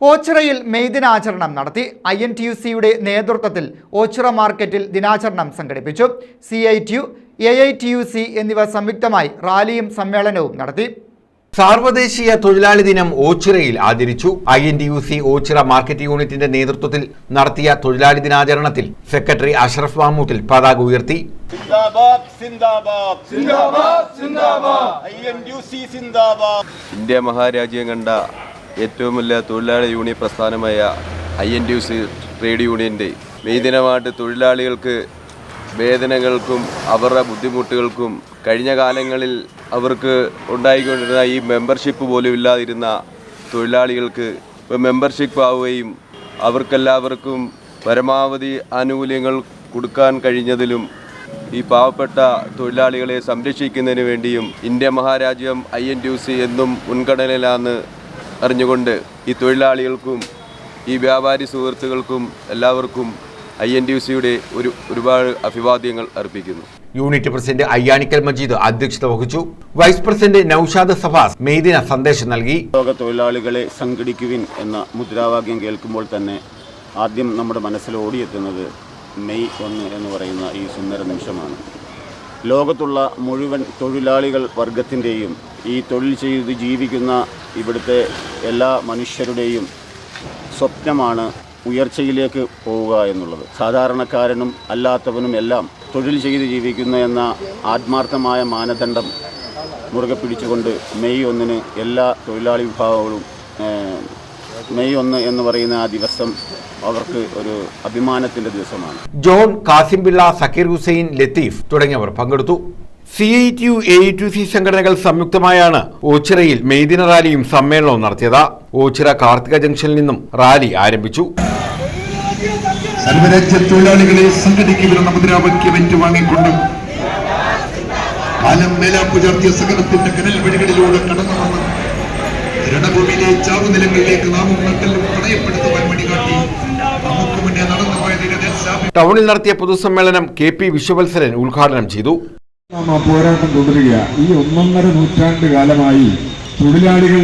ഓച്ചിറയിൽ May ദിനാചരണം നടത്തി. I N T U സിയുടെ നേതൃത്വത്തിൽ ഓച്ചിറ മാർക്കറ്റിൽ ദിനാചരണം സംഘടിപ്പിച്ചു. C I T U A I T U C എന്നിവ സംയുക്തമായി റാലിയും സമ്മേളനവും നടത്തി. സാർവദേശീയ തൊഴിലാളി ദിനം ഓച്ചിറയിൽ ആചരിച്ചു. I N T U C Ochira market യൂണിറ്റിന്റെ നേതൃത്വത്തിൽ നടത്തിയ തൊഴിലാളി ദിനാചരണത്തിൽ സെക്രട്ടറി അഷ്റഫ് മാമൂട്ടിൽ പതാക ഉയർത്തി. സിന്ദാബാദ് സിന്ദാബാദ്. സിന്ദാബാദ് സിന്ദാബാദ്. ഐ എൻ യു സി സിന്ദാബാദ്. ഇന്ത്യ മഹാരാജ്യം കണ്ട ഏറ്റവും വലിയ തൊഴിലാളി union പ്രസ്ഥാനമായ I N T C trade യൂണിയന്റെ മെയ് ദിനമായിട്ട് തൊഴിലാളികൾക്ക് വേദനകൾക്കും അവരുടെ ബുദ്ധിമുട്ടുകൾക്കും കഴിഞ്ഞ കാലങ്ങളിൽ അവർക്ക് ഉണ്ടായിക്കൊണ്ടിരുന്ന ഈ മെമ്പർഷിപ്പ് പോലും ഇല്ലാതിരുന്ന തൊഴിലാളികൾക്ക് ഇപ്പോൾ മെമ്പർഷിപ്പ് ആവുകയും അവർക്കെല്ലാവർക്കും പരമാവധി ആനുകൂല്യങ്ങൾ കൊടുക്കാൻ കഴിഞ്ഞതിലും ഈ പാവപ്പെട്ട തൊഴിലാളികളെ സംരക്ഷിക്കുന്നതിന് വേണ്ടിയും ഇന്ത്യ മഹാരാജ്യം ഐ എൻ ടി സി എന്നും മുൻഗണനയിലാന്ന് അറിഞ്ഞുകൊണ്ട് ഈ തൊഴിലാളികൾക്കും ഈ വ്യാപാരി സുഹൃത്തുക്കൾക്കും എല്ലാവർക്കും ഐ എൻ ടി സിയുടെ ഒരു ഒരുപാട് അഭിവാദ്യങ്ങൾ അർപ്പിക്കുന്നു. യൂണിറ്റ് പ്രസിഡന്റ് അയ്യാണിക്കൽ മജീദ് അധ്യക്ഷത വഹിച്ചു. വൈസ് പ്രസിഡന്റ് നൌഷാദ് സഫാസ് മെയ്ദിന സന്ദേശം നൽകി. ലോക തൊഴിലാളികളെ സംഘടിക്കുവിൻ എന്ന മുദ്രാവാക്യം കേൾക്കുമ്പോൾ തന്നെ ആദ്യം നമ്മുടെ മനസ്സിൽ ഓടിയെത്തുന്നത് മെയ് ഒന്ന് എന്ന് പറയുന്ന ഈ സുന്ദര നിമിഷമാണ്. ലോകത്തുള്ള മുഴുവൻ തൊഴിലാളികൾ വർഗത്തിന്റെയും ഈ തൊഴിൽ ചെയ്ത് ജീവിക്കുന്ന ഇവിടുത്തെ എല്ലാ മനുഷ്യരുടെയും സ്വപ്നമാണ് ഉയർച്ചയിലേക്ക് പോവുക എന്നുള്ളത്. സാധാരണക്കാരനും അല്ലാത്തവനും എല്ലാം തൊഴിൽ ചെയ്ത് ജീവിക്കുന്ന എന്ന ആത്മാർത്ഥമായ മാനദണ്ഡം മുറുകെ പിടിച്ചുകൊണ്ട് മെയ് ഒന്നിന് എല്ലാ തൊഴിലാളി വിഭാഗങ്ങളും മെയ് ഒന്ന് എന്ന് പറയുന്ന ആ ദിവസം അവർക്ക് ഒരു അഭിമാനത്തിന്റെ ദിവസമാണ്. ജോൺ കാസിംപിള്ള സക്കീർ ഹുസൈൻ ലത്തീഫ് തുടങ്ങിയവർ പങ്കെടുത്തു. C I T U A T U C സംഘടനകൾ സംയുക്തമായാണ് ഓച്ചിറയിൽ മെയ്ദിന റാലിയും സമ്മേളനവും നടത്തിയത്. ഓച്ചിറ കാർത്തിക ജംഗ്ഷനിൽ നിന്നും റാലി ആരംഭിച്ചു. സർവരാജ്യ തൊഴിലാളികളെ സംഘടിക്കുന്ന മുദ്രാവാക്യം ഏറ്റുവാങ്ങിക്കൊണ്ട് കാലം മേലാപ്പു ചാർത്തിയ സകലത്തിന്റെ കനൽ വഴികളിലൂടെ കടന്നു വന്ന് രണഭൂമിയിലെ ചാവുനിലങ്ങളിലേക്ക് നാമം നട്ടലും പണയപ്പെടുത്തുവാൻ മണികാട്ടി നമുക്ക് മുന്നേ നടന്നു പോയതിനെ ടൗണിൽ നടത്തിയ പൊതുസമ്മേളനം കെ പി വിശ്വവത്സരൻ ഉദ്ഘാടനം ചെയ്തു. പോരാട്ടം തുടരുക. ഈ ഒന്നൊന്നര നൂറ്റാണ്ട് കാലമായി തൊഴിലാളികൾ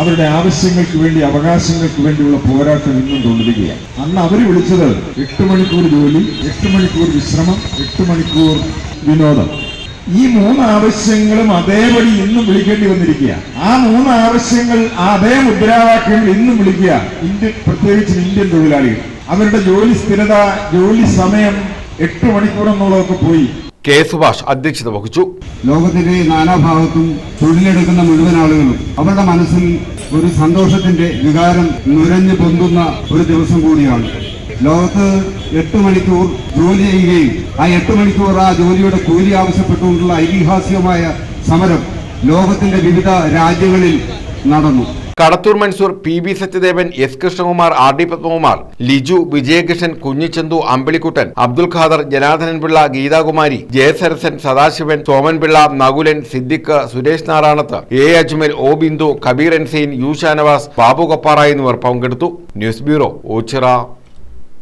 അവരുടെ ആവശ്യങ്ങൾക്ക് വേണ്ടി അവകാശങ്ങൾക്ക് വേണ്ടിയുള്ള പോരാട്ടം ഇന്നും തുടരുകയാണ്. അന്ന് അവർ വിളിച്ചത് എട്ട് മണിക്കൂർ ജോലി എട്ട് മണിക്കൂർ വിശ്രമം എട്ട് മണിക്കൂർ വിനോദം. ഈ മൂന്ന് ആവശ്യങ്ങളും അതേപടി ഇന്നും വിളിക്കേണ്ടി വന്നിരിക്കുക ആ മൂന്ന് ആവശ്യങ്ങൾ അതേ മുദ്രാവാക്യങ്ങൾ ഇന്നും വിളിക്കുക ഇന്ത്യൻ പ്രത്യേകിച്ച് ഇന്ത്യൻ തൊഴിലാളികൾ. അവരുടെ ജോലി സ്ഥിരത ജോലി സമയം എട്ട് മണിക്കൂർ എന്നുള്ളതൊക്കെ പോയി. കെ സുഭാഷ് അധ്യക്ഷത വഹിച്ചു. ലോകത്തിന്റെ നാനാഭാഗത്തും തൊഴിലെടുക്കുന്ന മുഴുവൻ ആളുകളും അവരുടെ മനസ്സിൽ ഒരു സന്തോഷത്തിന്റെ വികാരം നുരഞ്ഞു പൊന്തുന്ന ഒരു ദിവസം കൂടിയാണ്. ലോകത്ത് എട്ട് മണിക്കൂർ ജോലി ചെയ്യുകയും ആ എട്ട് മണിക്കൂർ ആ ജോലിയുടെ കൂലി ആവശ്യപ്പെട്ടുകൊണ്ടുള്ള ഐതിഹാസികമായ സമരം ലോകത്തിന്റെ വിവിധ രാജ്യങ്ങളിൽ നടന്നു. Kadathur Mansoor P B Sathyadevan S Krishnakumar R D Padmakumar Liju Vijayakrishnan Kunjichanthu Ambilikuttan Abdul Khader Janardhanan Pillai Geethakumari Jayasarasan Sadasivan Soman Pillai Nakulan Siddique Suresh Narayanath A Ajmal O Bindu Kabeer ensign U Shanavas Babu Kappara എന്നിവർ പങ്കെടുത്തു. News bureau Ochira.